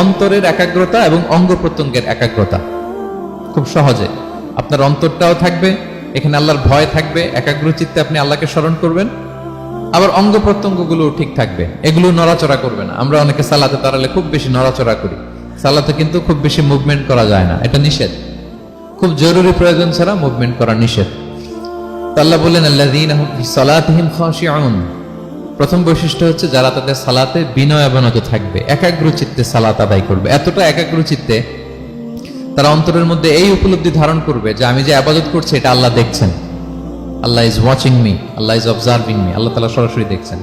অন্তরের একাগ্রতা এবং অঙ্গ প্রত্যঙ্গের একাগ্রতা। খুব সহজে। আপনার অন্তরটাও থাকবে, এখানে আল্লাহর ভয় থাকবে একাগ্র চিত্তে আপনি আল্লাহকে স্মরণ করবেন। আবার অঙ্গ প্রত্যঙ্গগুলো ঠিক থাকবে এগুলো নড়াচড়া করবে না। আমরা অনেকে সালাতে তারালে খুব বেশি নড়াচড়া করি। সালাতে কিন্তু খুব বেশি মুভমেন্ট করা যায় না, এটা নিষেধ। খুব জরুরি প্রয়োজন ছাড়া মুভমেন্ট করা নিষেধ। আল্লাহ বললেন ফি সালাতিহিম খাশিউন। প্রথম বৈশিষ্ট্য হচ্ছে যারা তাদের সালাতে বিনয় অবনত থাকবে একাগ্র চিত্তে সালাত আদায় করবে। এতটা একাগ্র চিত্তে তারা অন্তরের মধ্যে এই উপলব্ধি ধারণ করবে যে আমি যে আবাদত করছি, এটা আল্লাহ দেখছেন। Allah is watching me Allah is observing me Allah তালা সরাসরি দেখছেন।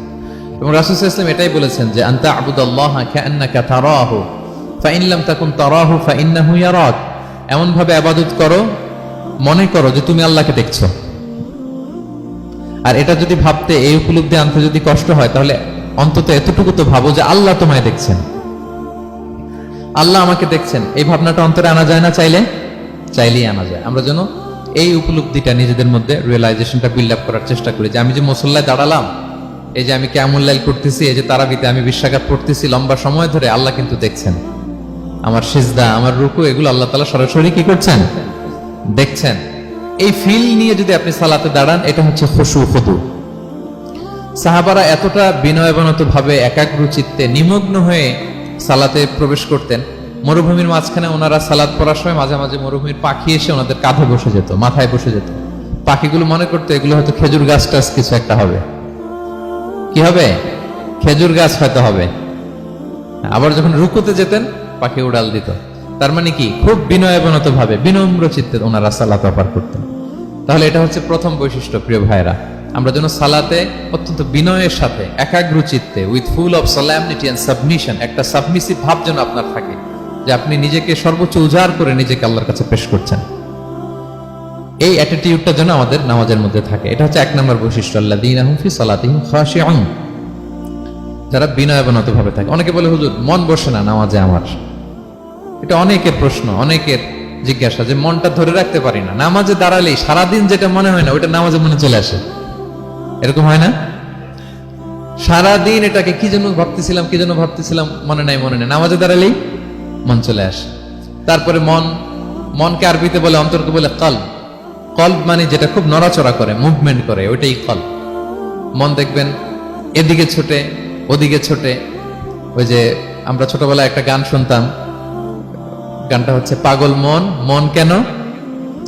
এবং রাসুল ইসলাম এটাই বলেছেন যে, আন্তা আবুদ আল্লাহ কান্নাকা তারাহু, ফাইন লাম তাকুন তারাহু ফাইন্নাহু ইয়ারাক। এমন ভাবে আবাদত করো, মনে করো যে তুমি আল্লাহকে দেখছ। আর এটা যদি ভাবতে এই উপলব্ধি আনতে যদি কষ্ট হয়, তাহলে অন্তত এতটুকু তো ভাবো যে আল্লাহ তোমায় দেখছেন। আল্লাহ আমাকে দেখছেন। এই ভাবনাটা অন্তরে আনা যায় না চাইলে? চাইলেই আনা যায়। আমরা যেন এই উপলব্ধিটা নিজেদের মধ্যে রিয়েলাইজেশনটা বিল্ড আপ করার চেষ্টা করি। যে আমি যে মুসল্লায় দাঁড়ালাম, এই যে আমি লাইল করতেছি এই যে তারাবিতে আমি বিশ্বাঘাত পড়তেছি, লম্বা সময় ধরে আল্লাহ কিন্তু দেখছেন। আমার সিজদা, আমার রুকু, এগুলো আল্লাহ তালা সরাসরি কি করছেন? দেখছেন। এই ফিল নিয়ে যদি আপনি সালাতে দাঁড়ান, এটা হচ্ছে খুশু খুদু সাহাবারা এতটা বিনয়বনত ভাবে একাগ্র চিত্তে নিমগ্ন হয়ে সালাতে প্রবেশ করতেন। মরুভূমির মাঝখানে ওনারা সালাদ পড়ার সময় মাঝে মাঝে মরুভূমির পাখি এসে ওনাদের কাঁধে বসে যেত, মাথায় বসে যেত। পাখিগুলো মনে করতো, এগুলো হয়তো খেজুর গাছ টাছ কিছু একটা হবে। কি হবে? খেজুর গাছ হয়তো হবে। আবার যখন রুকুতে যেতেন, পাখি উড়াল দিত। তার মানে কি? খুব বিনয়বনত ভাবে বিনম্র চিত্তে ওনারা সালাত অপার করতেন। তাহলে এটা হচ্ছে প্রথম বৈশিষ্ট্য, প্রিয় ভাইরা আমরা যেন সালাতে অত্যন্ত বিনয়ের সাথে একাগ্র চিত্তে with full of solemnity and submission একটা সাবমিসিভ ভাব যেন আপনার থাকে, যে আপনি নিজেকে সর্বোচ্চ উজাড় করে নিজেকে আল্লাহর কাছে পেশ করছেন। এই অ্যাটিটিউডটা যেন আমাদের নামাজের মধ্যে থাকে। এটা হচ্ছে এক নম্বর বৈশিষ্ট্য আল্লাহ দিন ফি সালাতিহিম খাশিউন। যারা বিনয়বনত ভাবে থাকে। অনেকে বলে, হুজুর, মন বসে না নামাজে আমার। এটা অনেকের প্রশ্ন, অনেকের জিজ্ঞাসা যে মনটা ধরে রাখতে পারি না। নামাজে দাঁড়ালেই সারাদিন যেটা মনে হয় না, ওইটা নামাজে মনে চলে আসে। এরকম হয় না? সারাদিন এটাকে কি জন্য ভাবতেছিলাম, কি জন্য ভাবতেছিলাম, মনে নাই, মনে নেই। নামাজে দাঁড়ালেই মন চলে আসে। তারপরে মন, মনকে আরবিতে বলে, অন্তরকে বলে কল কল্ব মানে যেটা খুব নড়াচড়া করে মুভমেন্ট করে, ওইটাই কল মন দেখবেন এদিকে ছোটে, ওদিকে ছোটে। ওই যে আমরা ছোটবেলায় একটা গান শুনতাম গানটা হচ্ছে পাগল মন মন কেন?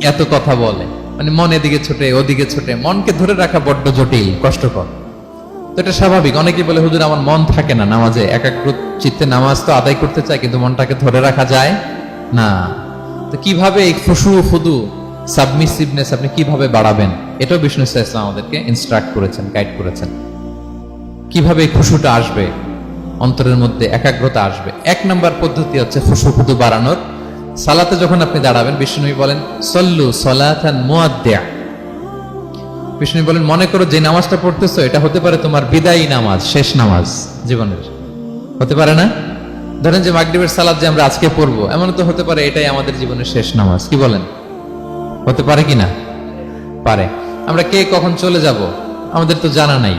এত কথা বলে। মানে মন এদিকে ছোটে, ওদিকে ছোটে। মনকে ধরে রাখা বড্ড জটিল, কষ্টকর। তো এটা স্বাভাবিক। অনেকে বলে, হুজুর, আমার মন থাকে না নামাজে। একাগ্র চিত্তে নামাজ তো আদায় করতে চায়, কিন্তু মনটাকে ধরে রাখা যায় না। তো কীভাবে এই খুশু খুদু সাবমিসিভনেস আপনি কীভাবে বাড়াবেন? এটাও বিষ্ণু ইসলাম আমাদেরকে ইনস্ট্রাক্ট করেছেন গাইড করেছেন। কীভাবে এই খুশুটা আসবে? অন্তরের মধ্যে একাগ্রতা আসবে। এক নম্বর পদ্ধতি হচ্ছে খুশুখুদু বাড়ানোর। সালাতে যখন আপনি দাঁড়াবেন বিষ্ণুই বলেন, সল্লু সলাথান মুয়াদ্দিয়া। বিষ্ণু বলেন, মনে করো যে নামাজটা পড়তেছো, এটা হতে পারে তোমার বিদায়ী নামাজ, শেষ নামাজ জীবনের। হতে পারে না? ধরেন যে মাগরিবের সালাদ যে আমরা আজকে পড়ব এমন তো হতে পারে এটাই আমাদের জীবনের শেষ নামাজ, কি বলেন? হতে পারে কি না? পারে। আমরা কে কখন চলে যাব? আমাদের তো জানা নাই।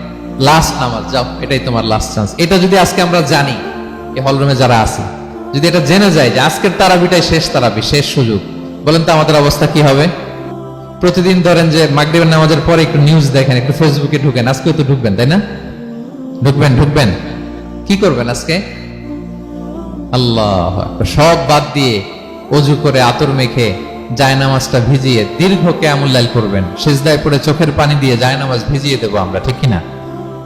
লাস্ট নামাজ, যাও, এটাই তোমার লাস্ট চান্স এটা যদি আজকে আমরা জানি, এই হলরুমে যারা আছি, যদি এটা জেনে যায় যে আজকের তারাবিটাই শেষ তারাবি, শেষ সুযোগ, বলেন তো আমাদের অবস্থা কি হবে? প্রতিদিন ধরেন যে মাগরিবের নামাজের পরে একটু নিউজ দেখেন, একটু ফেসবুকে ঢুকেন, আজকেও তো ঢুকবেন, তাই না? ঢুকবেন ঢুকবেন। কি করবেন আজকে? আল্লাহ সব বাদ দিয়ে অজু করে আতর মেখে জায়নামাজটা ভিজিয়ে দীর্ঘ কেয়ামুল্লাল করবেন। সেজদায় পড়ে চোখের পানি দিয়ে জায়নামাজ ভিজিয়ে দেবো আমরা, ঠিক কিনা?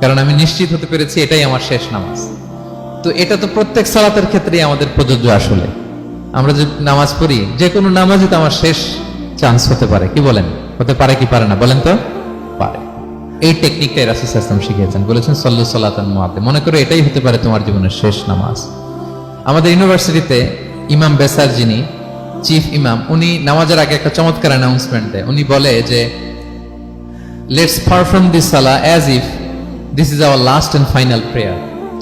কারণ আমি নিশ্চিত হতে পেরেছি এটাই আমার শেষ নামাজ। তো এটা তো প্রত্যেক সালাতের ক্ষেত্রেই আমাদের প্রযোজ্য আসলে। আমরা যে নামাজ পড়ি, যে কোনো নামাজই তো আমার শেষ চান্স হতে পারে। কি বলেন? হতে পারে কি পারে না? বলেন তো? পারে। এই টেকনিকটাই রাসুল ইসলাম শিখিয়েছেন। বলেছেন, সল্লু সাল্লাতান মুআদ্দে মনে করো এটাই হতে পারে তোমার জীবনের শেষ নামাজ। আমাদের ইউনিভার্সিটিতে ইমাম বেসার যিনি, চিফ ইমাম, উনি নামাজের আগে একটা চমৎকার অ্যানাউন্সমেন্ট দেয়। উনি বলে যে let's perform this salah as if this is our last and final prayer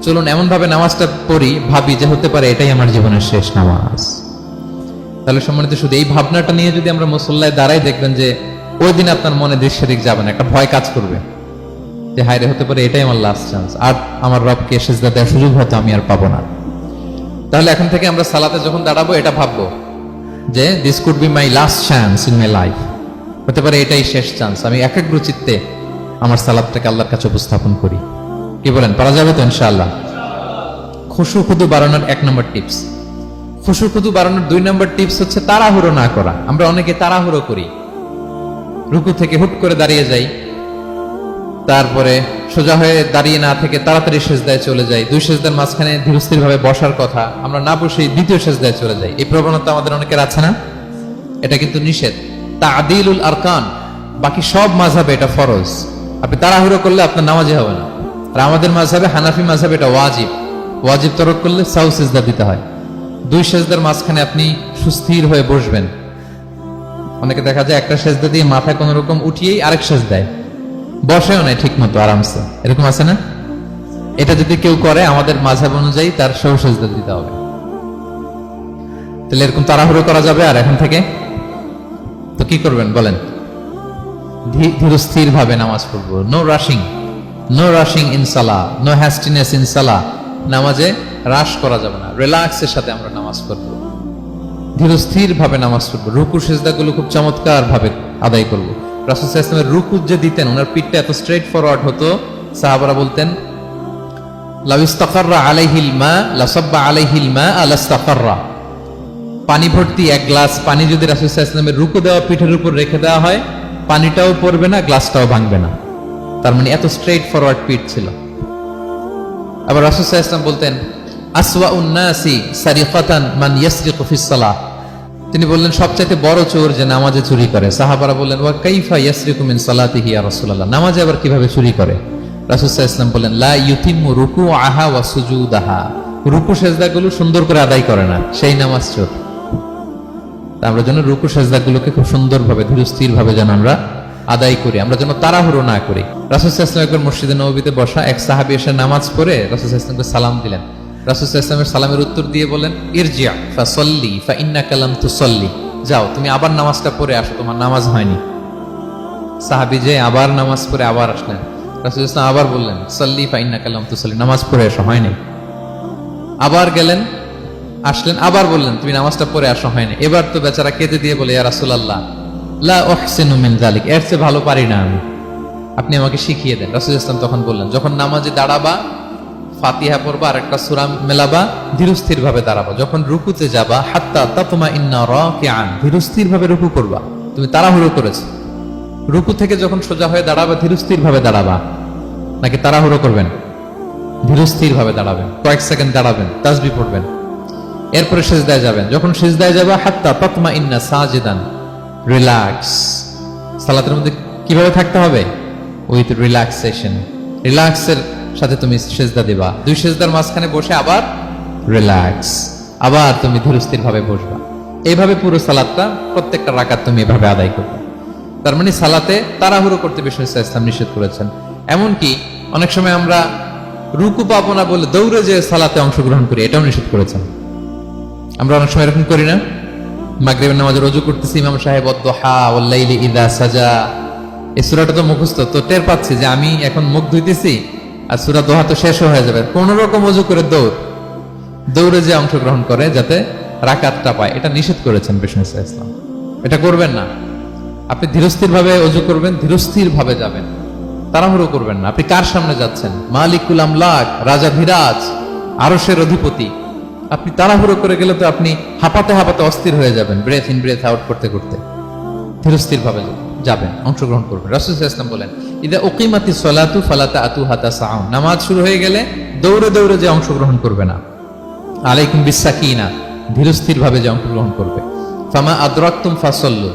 চলুন, এমনভাবে নামাজটা পড়ি, ভাবি যে হতে পারে এটাই আমার জীবনের শেষ নামাজ। তাহলে সম্মানিত শুধু, এই ভাবনাটা নিয়ে যদি আমরা মুসল্লায় দাঁড়াই, দেখবেন যে ওই দিন আপনার মনে দৃশ্য দিক যাবে না, একটা ভয় কাজ করবে। যে হায়রে হতে পারে এটাই আমার লাস্ট চান্স আর আমার রবকে সেজদা দেওয়ার সুযোগ হয়তো আমি আর পাবো না। তাহলে এখন থেকে আমরা সালাতে যখন দাঁড়াবো, এটা ভাববো যে this could be my last chance in my life হতে পারে এটাই শেষ চান্স আমি একাগ্র চিত্তে আমার সালাদটাকে আল্লাহর কাছে উপস্থাপন করি। কি বলেন, পারা যাবে তো ইনশাআল্লাহ? খুশু খুদু বাড়ানোর এক নম্বর টিপস। খুশু খুদু বাড়ানোর দুই নম্বর টিপস হচ্ছে তাড়াহুড়ো না করা। আমরা অনেকে তাড়াহুড়ো করি। রুকু থেকে হুট করে দাঁড়িয়ে যাই। তারপরে সোজা হয়ে দাঁড়িয়ে না থেকে তাড়াতাড়ি সেজদায় চলে যাই। দুই সেজদার মাঝখানে ধীরস্থির ভাবে বসার কথা। আমরা না বসেই দ্বিতীয় সেজদায় চলে যাই। এই প্রবণতা আমাদের অনেকের আছে না? এটা কিন্তু নিষেধ। তা আদিলুল আরকান। বাকি সব মাঝাবে এটা ফরজ। আপনি তাড়াহুড়ো করলে আপনার নামাজে হবে না। আর আমাদের মাঝাবে হানাফি মাঝাবে এটা ওয়াজিব। ওয়াজিব তরক করলে সাউ সেজদা দিতে হয়। দুই সেজদার মাঝখানে আপনি সুস্থির হয়ে বসবেন। অনেকে দেখা যায় একটা সেজদা দিয়ে মাথা কোন রকম উঠিয়েই আরেক সেজ দেয়। বসেও নাই ঠিক মতো আরামসে। এরকম আছে না? এটা যদি কেউ করে, আমাদের মাঝাব অনুযায়ী তার সৌ সেজদা দিতে হবে। তাহলে এরকম তাড়াহুড়ো করা যাবে আর এখন থেকে? তো কি করবেন বলেন? ধীরস্থির ভাবে নামাজ পড়ব। No rushing no rushing in salah no hastiness in salah নামাজে রাশ করা যাবে না। রিল্যাক্সের সাথে আমরা নামাজ পড়ব। ধীরস্থির ভাবে নামাজ পড়ব। রুকু, সেজদাগুলো খুব চমৎকার ভাবে আদায় করব। রাসুল ইসলামের রুকু যে দিতেন, ওনার পিঠটা এত স্ট্রেট ফরওয়ার্ড হতো। সাহাবারা বলতেন লাউস্তাকাররা আলাইহিল মা, লাসাব্বা আলাইহিল মা, আলাস্তাকাররা। পানি ভর্তি এক গ্লাস পানি যদি রাসুল ইসলামের রুকু দেওয়া পিঠের উপর রেখে দেওয়া হয় পানিটাও পড়বে না, গ্লাসটাও ভাঙবে না। তার মানে এত স্ট্রেট ফরওয়ার্ড পিঠ ছিল। আবার রাসুল ইসলাম বলতেন আসওয়া উন্নাসি সারিফাতান মান ইয়াসরিকু ফিস সালাহ। তিনি বললেন, সবচাইতে বড় চোর যে নামাজে চুরি করে। সাহাবারা বললেন, ওয়া কাইফা ইয়াসরিকু মিন সালাতিহি ইয়া রাসূলুল্লাহ? নামাজে আবার কীভাবে চুরি করে? রাসূল ইসলাম বললেন, লা ইউতিম্মু রুকু আহা ওয়া সুজুদাহা। রুকু সেজদাগুলো সুন্দর করে আদায় করে না, সেই নামাজ চোর। আমরা যেন রুকু সেজদাগুলোকে খুব সুন্দরভাবে ধীরস্থির ভাবে যেন আমরা আদায় করি, আমরা যেন তাড়াহুড়ো না করি। ইসলাম একবার মসজিদে নবীতে বসা এক সাহাবি এসে নামাজ পড়ে রাসুল ইসলামকে সালাম দিলেন। রাসুল ইসলামের সালামের উত্তর দিয়ে বলেন ইরজিয়া ফা সল্লি ফা ইন্না কালাম তু সল্লি যাও, তুমি আবার নামাজটা পড়ে আসো, তোমার নামাজ হয়নি। সাহাবি যে আবার নামাজ পড়ে আবার আসলেন। রাসুল ইসলাম আবার বললেন, সল্লি ফা ইন্না কালাম তু সল্লি নামাজ পড়ে এসো, হয়নি। আবার গেলেন আসলেন, আবার বললেন, তুমি নামাজটা পরে আসো, হয়নি। এবার তো বেচারা কেঁদে দিয়ে বলে, ইয়া রাসূলুল্লাহ, লা উহসিনু মিন যালিক, এর চেয়ে ভালো পারি না আমি। আপনি আমাকে শিখিয়ে দেন। রাসূল ইসলাম তখন বললেন, যখন নামাজে দাঁড়াবা, ফাতিহা পড়বা আর একটা সূরা মেলাবা ধীরস্থির ভাবে দাঁড়াবা। যখন রুকুতে যাবা, হাত্তা তাতমা ইন্না রাকিআন ধীরস্থির ভাবে রুকু করবা। তুমি তাড়াহুড়ো করেছ। রুকু থেকে যখন সোজা হয়ে দাঁড়াবা ধীরস্থির ভাবে দাঁড়াবা। নাকি তাড়াহুড়ো করবেন? ধীরস্থির ভাবে দাঁড়াবেন। কয়েক সেকেন্ড দাঁড়াবেন, তাসবি পড়বেন। এরপরে সেজদায় যাবেন। যখন সেজদায় যাবে, হাত্তা তৎমা ইন্না সাজিদান, রিল্যাক্স। সালাতের মধ্যে কীভাবে থাকতে হবে? With relaxation. রিল্যাক্সের সাথে তুমি সেজদা দিবা। দুই সেজদার মাঝখানে বসে আবার রিল্যাক্স। আবার তুমি ধীরস্থির ভাবে বসবা। এইভাবে পুরো সালাদটা প্রত্যেকটা রাকাত তুমি এভাবে আদায় করবে। তার মানে সালাতে তাড়াহুড়ো করতে বিষ্ণু ইসলাম নিষেধ করেছেন। এমনকি অনেক সময় আমরা রুকু পাবো না বলে দৌড়ে যে সালাতে অংশগ্রহণ করি, এটাও নিষেধ করেছেন। আমরা অনেক সময় এরকম করি না। মাগরিবের নামাজে রজু করতেছি, ইমাম সাহেব অদ্দহা ওয়াল্লাইলি ইদা সাজা। এই সুরাটা তো মুখস্থ, তো টের পাচ্ছি যে আমি এখন মুখ ধুইতেছি আর সুরা দোহা তো শেষও হয়ে যাবে। কোন রকম অজু করে দৌড়। দৌড়ে যে অংশগ্রহণ করে যাতে রাকাতটা পায়, এটা নিষেধ করেছেন বিষ্ণু ইসলাম এটা করবেন না। আপনি ধীরস্থির ভাবে অজু করবেন ধীরস্থির ভাবে যাবেন। তাড়াহুড়ো করবেন না। আপনি কার সামনে যাচ্ছেন? মালিকুল আমলাক, রাজা ধীরাজ আরসের অধিপতি। আপনি তাড়াহুড়ো করে গেলে তো আপনি হাঁপাতে হাঁপাতে অস্থির হয়ে যাবেন ব্রেথ ইন ব্রেথ আউট করতে করতে। ধীরস্থির ভাবে যাবেন, অংশগ্রহণ করবেন। রাসুল ইসলাম বলেন, ইদা ওকিমাতি সলাতু ফালাতা আতু হাতা সাউন। নামাজ শুরু হয়ে গেলে দৌড়ে দৌড়ে যে অংশগ্রহণ করবে না। আলাইকুম বিশ্বাকিনা ধীরস্থির ভাবে যে অংশগ্রহণ করবে। ফামা আদরাক্তুম ফাসল্লু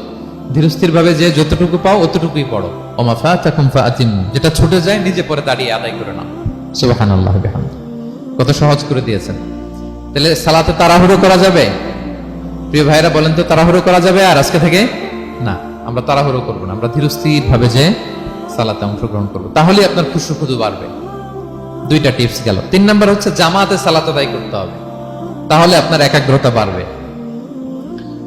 ধীরস্থির ভাবে যে যতটুকু পাও অতটুকুই পড়ো। ওমা ফা তাকুম ফা আতিমু যেটা ছুটে যায় নিজে পরে দাঁড়িয়ে আদায় করে নাও। সুবহানাল্লাহ, বিহামদ। কত সহজ করে দিয়েছেন। তাহলে সালাতে তাড়াহুড়ো করা যাবে? প্রিয় ভাইরা বলেন তো তাড়াহুড়ো করা যাবে আর আজকে থেকে? না, আমরা তাড়াহুড়ো করব না, আমরা ধীরস্থির ভাবে যে সালাতে অংশগ্রহণ করব। তাহলে আপনার খুশু খুদু বাড়বে। দুইটা টিপস গেল। তিন নাম্বার হচ্ছে, জামাতে সালাত আদায় করতে হবে। তাহলে আপনার একাগ্রতা বাড়বে।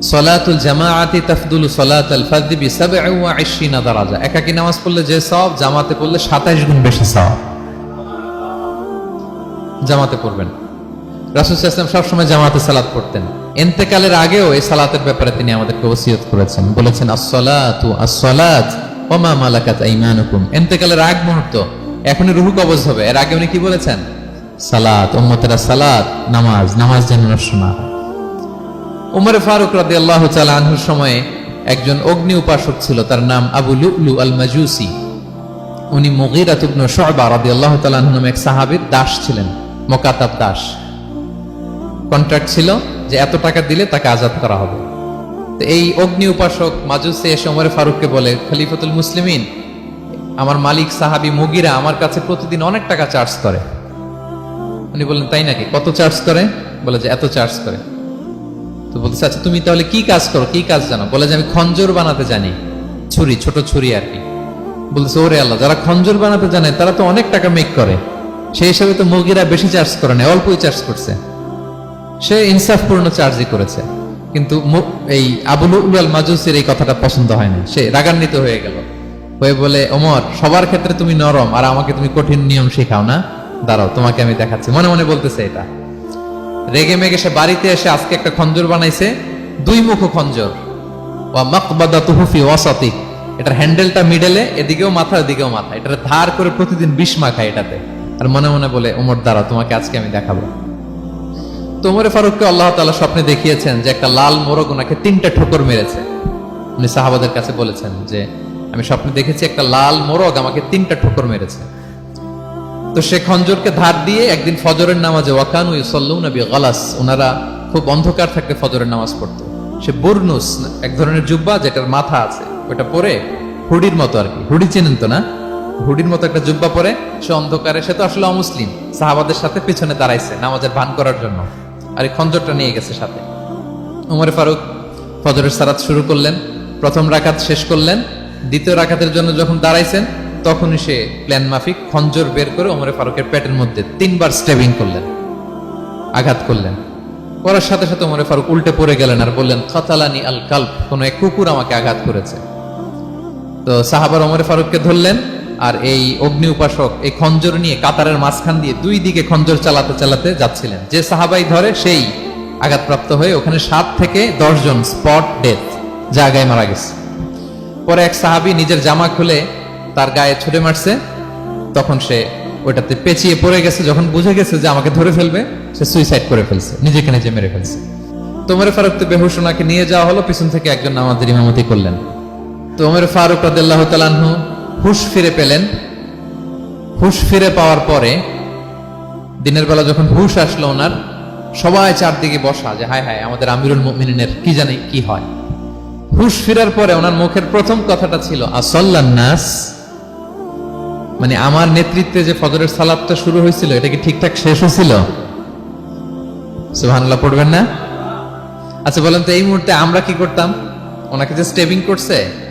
সলাতুল জামাআতি তাফদুলু সলাতাল ফাজদি বি 27 দারাজা। একাকী নামাজ পড়লে যে সওয়াব, জামাতে পড়লে 27 গুণ বেশি সওয়াব। জামাতে পড়বেন। আলাইহি সবসময় জামাতে সালাত পড়তেন। ইন্তেকালের আগেও এই সালাতের ব্যাপারে তিনি আমাদেরকে ওসিয়ত করেছেন। বলেছেন, আস-সালাতু আস-সালাত মা মালাকাত আইমানুকুম। ইন্তেকালের আগ মুহূর্ত, এখনই রুহু কবজ হবে। এর আগে উনি কি বলেছেন? সালাত, উম্মতেরা সালাত, নামাজ নামাজ যেন নষ্ট না হয়। উমর ফারুক রাদি আল্লাহ আনহুর সময়ে একজন অগ্নি উপাসক ছিল, তার নাম আবু লুলু আল মাজুসি উনি মুগিরাত ইবনে শুআবা রাদিয়াল্লাহু তাআলা আনহু নামে এক সাহাবীর দাস ছিলেন, মোকাতাব দাস। কন্ট্রাক্ট ছিল যে এত টাকা দিলে তাকে আজাদ করা হবে। তো এই অগ্নি উপাসক মাজুসি এসে ওমর ফারুককে বলে, খলিফাতুল মুসলিমিন, আমার মালিক সাহাবী মুগিরা আমার কাছে প্রতিদিন অনেক টাকা চার্জ করে। উনি বললেন, তাই নাকি? কত চার্জ করে? বলে যে, এত চার্জ করে। তো বলতেছে আচ্ছা তুমি তাহলে কি কাজ করো? কি কাজ জানো? বলে যে, আমি খঞ্জর বানাতে জানি। ছুরি, ছোট ছুরি আর কি। বলতেছে, ওরে আল্লাহ, যারা খঞ্জর বানাতে জানে, তারা তো অনেক টাকা মেক করে। সেই হিসাবে তো মুরগিরা বেশি চার্জ করে না, অল্পই চার্জ করছে। সে ইনসাফপূর্ণ চার্জই করেছে। কিন্তু এই আবুল উল মাজুসির এই কথাটা পছন্দ হয় না। সে রাগান্বিত হয়ে গেল। হয়ে বলে, ওমর, সবার ক্ষেত্রে তুমি নরম আর আমাকে তুমি কঠিন নিয়ম শেখাও না। দাঁড়াও, তোমাকে আমি দেখাচ্ছি। মনে মনে বলতেছে এটা। রেগে মেগে সে বাড়িতে এসে আজকে একটা খঞ্জর বানাইছে। দুই মুখ খঞ্জর। ওয়া মাকবাদাতুহু ফি ওয়াসাতি। এটার হ্যান্ডেলটা মিডেলে, এদিকেও মাথা এদিকেও মাথা। এটার ধার করে প্রতিদিন বিষ মাখায় এটাতে। আর মনে মনে বলে, ওমর দ্বারা তোমাকে আজকে আমি দেখাবো। তোমরে ফারুককে আল্লাহ তাআলা স্বপ্নে দেখিয়েছেন যে একটা লাল মোরগ ওনাকে তিনটা ঠোকর মেরেছে। উনি সাহাবাদের কাছে বলেছেন যে, আমি স্বপ্নে দেখেছি একটা লাল মোরগ আমাকে তিনটা ঠোকর মেরেছে। তো সে খঞ্জরকে ধার দিয়ে একদিন ফজরের নামাজে, ওয়াকানু ইউসাল্লুনা বিগালাস। ওনারা খুব অন্ধকার থাকতে ফজরের নামাজ পড়তো। সে বুরনুস, এক ধরনের জুব্বা যেটার মাথা আছে, ওটা পরে হুডির মতো আর কি। হুডি চেনেন তো না? হুডির মতো একটা জুব্বা পরে সে অন্ধকারে, সে তো আসলে অমুসলিম। সাহাবাদের সাথে পিছনে দাঁড়াইছে নামাজের ভান করার জন্য। আর এই খঞ্জরটা নিয়ে গেছে সাথে। উমরে ফারুক ফজরের সারাত শুরু করলেন, প্রথম রাকাত শেষ করলেন, দ্বিতীয় রাকাতের জন্য যখন দাঁড়াইছেন, তখনই সে প্ল্যান মাফিক খঞ্জর বের করে ওমরে ফারুকের পেটের মধ্যে তিনবার স্টেবিং করলেন, আঘাত করলেন। করার সাথে সাথে ওমরে ফারুক উল্টে পড়ে গেলেন আর বললেন, খতালানি আল কাল্প কোনো এক কুকুর আমাকে আঘাত করেছে। তো সাহাবার ওমরে ফারুককে ধরলেন আর এই অগ্নি উপাসক, এই খঞ্জর নিয়ে কাতারের মাঝখান দিয়ে দুই দিকে খঞ্জর চালাতে চালাতে যাচ্ছিলেন। যে সাহাবাই ধরে সেই আঘাতপ্রাপ্ত হয়ে ওখানে সাত থেকে জন স্পট ডেথ জায়গায় মারা গেছে। পরে এক সাহাবি নিজের জামা খুলে তার গায়ে ছুটে মারছে। তখন সে ওইটাতে পেঁচিয়ে পড়ে গেছে, যখন বুঝে গেছে যে আমাকে ধরে ফেলবে, সে সুইসাইড করে ফেলছে, নিজেকে নিজে মেরে ফেলছে। তোমরে ফারুক তো বেহুশ ওনাকে নিয়ে যাওয়া হলো, পিছন থেকে একজন নামাজের ইমামতি করলেন। তো ওমর ফারুক রাদিয়াল্লাহু তাআলা আনহু হুশ ফিরে পেলেন। হুশ ফিরে পাওয়ার পরে দিনের বেলা যখন হুশ আসলো ওনার, সবাই চারদিকে বসা যে, হায় হায়, আমাদের আমিরুল মুমিনিনের কি জানি কি হয়? হুশ ফিরার পরে ওনার মুখের প্রথম কথাটা ছিল নাস। মানে আমার নেতৃত্বে যে ফজরের সালাদটা শুরু হয়েছিল, এটা কি ঠিকঠাক শেষ হয়েছিল? সুবহানাল্লাহ, পড়বেন না? আচ্ছা বলেন তো, এই মুহূর্তে আমরা কি করতাম? ওনাকে যে স্টেবিং করছে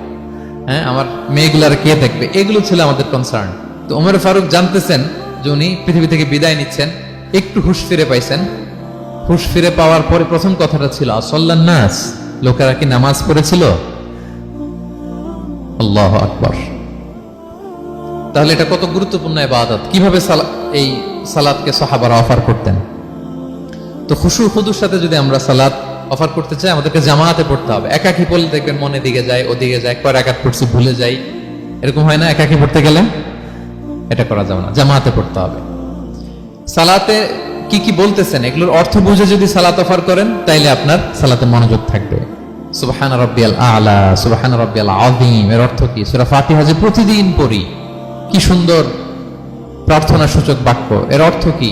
হ্যাঁ আমার মেয়েগুলার কে দেখবে? এগুলো ছিল আমাদের কনসার্ন তো ওমর ফারুক জানতেছেন যে উনি পৃথিবী থেকে বিদায় নিচ্ছেন, একটু হুশ ফিরে পাইছেন। হুশ ফিরে পাওয়ার পরে প্রথম কথাটা ছিল নাস। লোকেরা কি নামাজ পড়েছিল? আল্লাহ আকবর। তাহলে এটা কত গুরুত্বপূর্ণ ইবাদত? কীভাবে এই সালাদকে সাহাবারা অফার করতেন? তো খুশু খুদুর সাথে যদি আমরা সালাদ অফার করতে চাই, আমাদেরকে জামাতে পড়তে হবে। একাকি পড়লে দেখবেন মনে দিকে যায়, ওদিকে যায় কয় একাত পড়ছি ভুলে যাই। এরকম হয় না একাকি পড়তে গেলে এটা করা যাবে না জামাতে পড়তে হবে। সালাতে কি কি বলতেছেন? এগুলোর অর্থ বুঝে যদি সালাত অফার করেন, তাইলে আপনার সালাতে মনোযোগ থাকবে। সুবহান রব্বিয়াল আলা, সুবহান রব্বিয়াল আযীম, এর অর্থ কি? সূরা ফাতিহা যে প্রতিদিন পড়ি, কি সুন্দর প্রার্থনা সূচক বাক্য, এর অর্থ কি?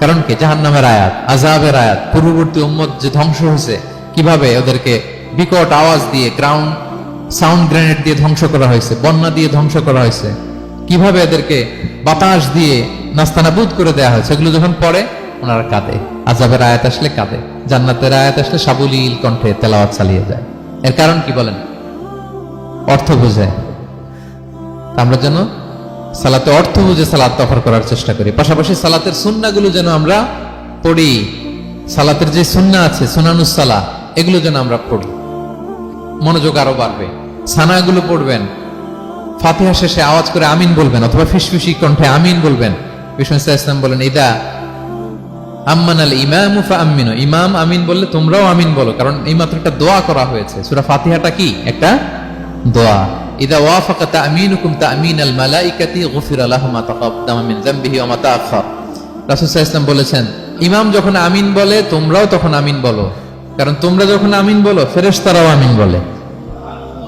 কারণ কি? জাহান্নামের আয়াত আজাবের আয়াত, পূর্ববর্তী উম্মত যে ধ্বংস হয়েছে, কীভাবে ওদেরকে বিকট আওয়াজ দিয়ে গ্রাউন্ড সাউন্ড গ্রেনেড দিয়ে ধ্বংস করা হয়েছে, বন্যা দিয়ে ধ্বংস করা হয়েছে, কীভাবে এদেরকে বাতাস দিয়ে নাস্তানাবুদ করে দেয়া হয়েছে, এগুলো যখন পড়ে, ওনারা কাঁদে। আজাবের আয়াত আসলে কাঁদে, জান্নাতের আয়াত আসলে সাবলীল কণ্ঠে তেলাওয়াত চালিয়ে যায়। এর কারণ কি বলেন? অর্থ বুঝে তা আমরা যেন সালাতে অর্থ বুঝে সালাত অফার করার চেষ্টা করি। পাশাপাশি সালাতের সুন্নাগুলো যেন আমরা পড়ি, সালাতের যে সুন্না আছে, সুনানুস সালা এগুলো যেন আমরা পড়ি। মনোযোগ আরও বাড়বে। সানাগুলো পড়বেন। ফাতিহা শেষে আওয়াজ করে আমিন বলবেন, অথবা ফিসফিসি কণ্ঠে আমিন বলবেন। বিষ্ণু ইসলাম বলেন, ইদা আম্মান আল ইমাম আমিন ইমাম আমিন বললে তোমরাও আমিন বলো, কারণ এই মাত্র একটা দোয়া করা হয়েছে। সুরা ফাতিহাটা কি? একটা দোয়া। ইদা ওয়াফাকা তামিনুকুম তামিন আল মালাইকাতি মিন ওয়া রাসূল সাল্লাল্লাহু বলেছেন, ইমাম যখন আমিন বলে, তোমরাও তখন আমিন বলো। কারণ তোমরা যখন আমিন বলো, ফেরেশতারাও আমিন বলে।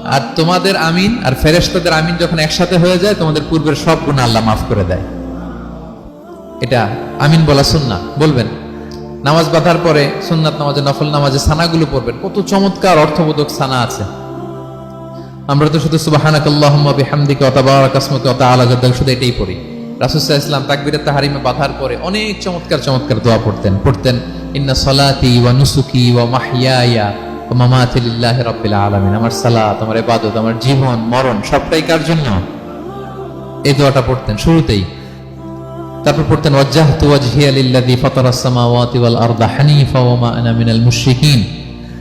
আর তোমাদের আমিন আর ফেরেশতাদের আমিন যখন একসাথে হয়ে যায়, তোমাদের পূর্বের সব গুনাহ আল্লাহ মাফ করে দেয়। এটা আমিন বলা সুন্না বলবেন, নামাজ বাঁধার পরে সুন্নাত নামাজে, নফল নামাজে সানাগুলো পড়বেন। কত চমৎকার, অর্থবোধক সানা আছে। আমরা তো শুধু সুবাহানাক আল্লাহুম্মা বিহামদিকা ওয়া তাবারাক আসমুকা ওয়া তাআলা জাদ্দাক শুধু এটাই পড়ি। আলাইহি ওয়াসাল্লাম তাকবীরাত তাহরিমে বাঁধার পরে অনেক চমৎকার চমৎকার দোয়া পড়তেন। পড়তেন, ইন্না সলাতি ওয়া নুসুকি ওয়া মাহইয়ায়া ওয়া মামাতি আলামিন। আমার সালাত, আমার ইবাদত, আমার জীবন, মরণ, সবটাই কার জন্য? এই দোয়াটা পড়তেন শুরুতেই। তারপর পড়তেন, ওয়াজ্জাহতু ওয়াজহিয়া লিল্লাযী ফাতারাস সামাওয়াতি ওয়াল আরদা হানিফা ওয়া মা আনা মিনাল মুশরিকিন।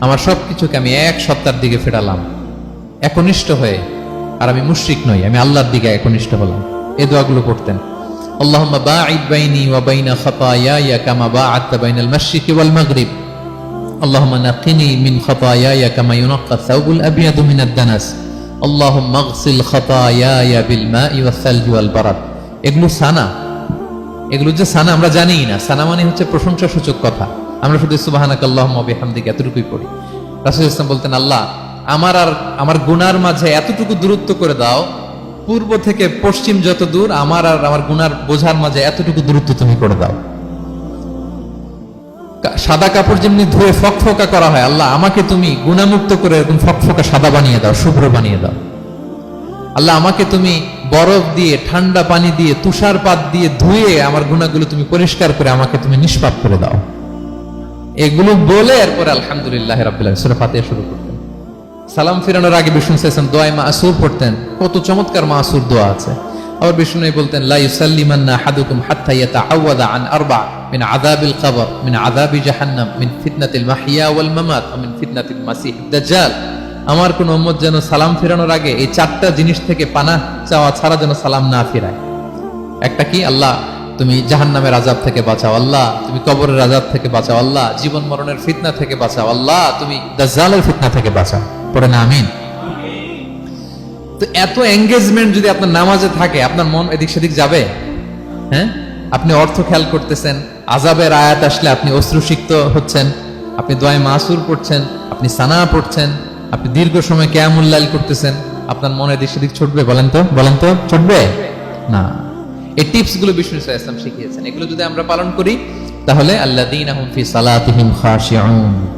আমার সবকিছুকে আমি এক সত্তার দিকে ফেরালাম। একনিষ্ঠ হয়ে, আর আমি মুশ্রিক নই, আমি আল্লাহর দিকে একনিষ্ঠ হলাম। এ দোয়াগুলো পড়তেন। দানাস। বিল এগুলো সানা। এগুলো যে সানা, আমরা জানিই না। সানা মানে হচ্ছে প্রশংসা সূচক কথা। আমরা শুধু সুবাহ আল্লাহ হামদিকে এতটুকুই পড়ি। রাসুল ইসলাম বলতেন, আল্লাহ আমার আর আমার গুনার মাঝে এতটুকু দূরত্ব করে দাও, পূর্ব থেকে পশ্চিম যত দূর, আমার আর আমার গুনার বোঝার মাঝে এতটুকু দূরত্ব তুমি করে দাও। সাদা কাপড় যেমনি ধুয়ে ফকফকা করা হয়, আল্লাহ, আমাকে তুমি গুণামুক্ত করে এরকম ফকফকা সাদা বানিয়ে দাও, শুভ্র বানিয়ে দাও। আল্লাহ, আমাকে তুমি বরফ দিয়ে, ঠান্ডা পানি দিয়ে, তুষারপাত দিয়ে ধুয়ে আমার গুণাগুলো তুমি পরিষ্কার করে আমাকে তুমি নিষ্পাপ করে দাও। এগুলো বলে এরপরে আলহামদুলিল্লাহ রাব্বিল সূরা ফাতিহা শুরু করতেন সালাম ফিরানোর আগে বিষ্ণু সাইসান দোয়ায় মাসুর পড়তেন। কত চমৎকার মাসুর দোয়া আছে। আবার বিষ্ণু বলতেন, লা ইউসাল্লিমান্না আহাদুকুম হাত্তা ইয়াতাআওয়াদা আন আরবা মিন আযাবিল কবর, মিন আযাবি জাহান্নাম, মিন ফিতনাতিল মাহইয়া ওয়াল মামাত, ওয়া মিন ফিতনাতিল মাসিহ দাজ্জাল আমার কোন উম্মত যেন সালাম ফেরানোর আগে এই চারটা জিনিস থেকে পানাহ চাওয়া ছাড়া যেন সালাম না ফিরায়। একটা কি? আল্লাহ, তুমি জাহান্নামের আজাব থেকে বাঁচাও। আল্লাহ, তুমি কবরের আজাব থেকে বাঁচাও। আল্লাহ, জীবন মরণের ফিতনা থেকে বাঁচাও। আল্লাহ, তুমি দাজ্জালের ফিতনা থেকে বাঁচাও। পড়ে না আমিন। তো এত এঙ্গেজমেন্ট যদি আপনার নামাজে থাকে, আপনার মন এদিক সেদিক যাবে? হ্যাঁ? আপনি অর্থ খেয়াল করতেছেন আজাবের আয়াত আসলে আপনি অশ্রুসিক্ত হচ্ছেন, আপনি দোয়ায় মাসুর পড়ছেন, আপনি সানা পড়ছেন, আপনি দীর্ঘ সময় কেয়ামুল্লাল করতেছেন, আপনার মনে এদিক সেদিক ছুটবে, বলেন তো বলেন তো, ছুটবে? না। এই টিপসগুলো বিষ্ণু ইসা ইসলাম শিখিয়েছেন। এগুলো যদি আমরা পালন করি, তাহলে আল্লাহ দিন ফি সালাতিহিম খাশিউন।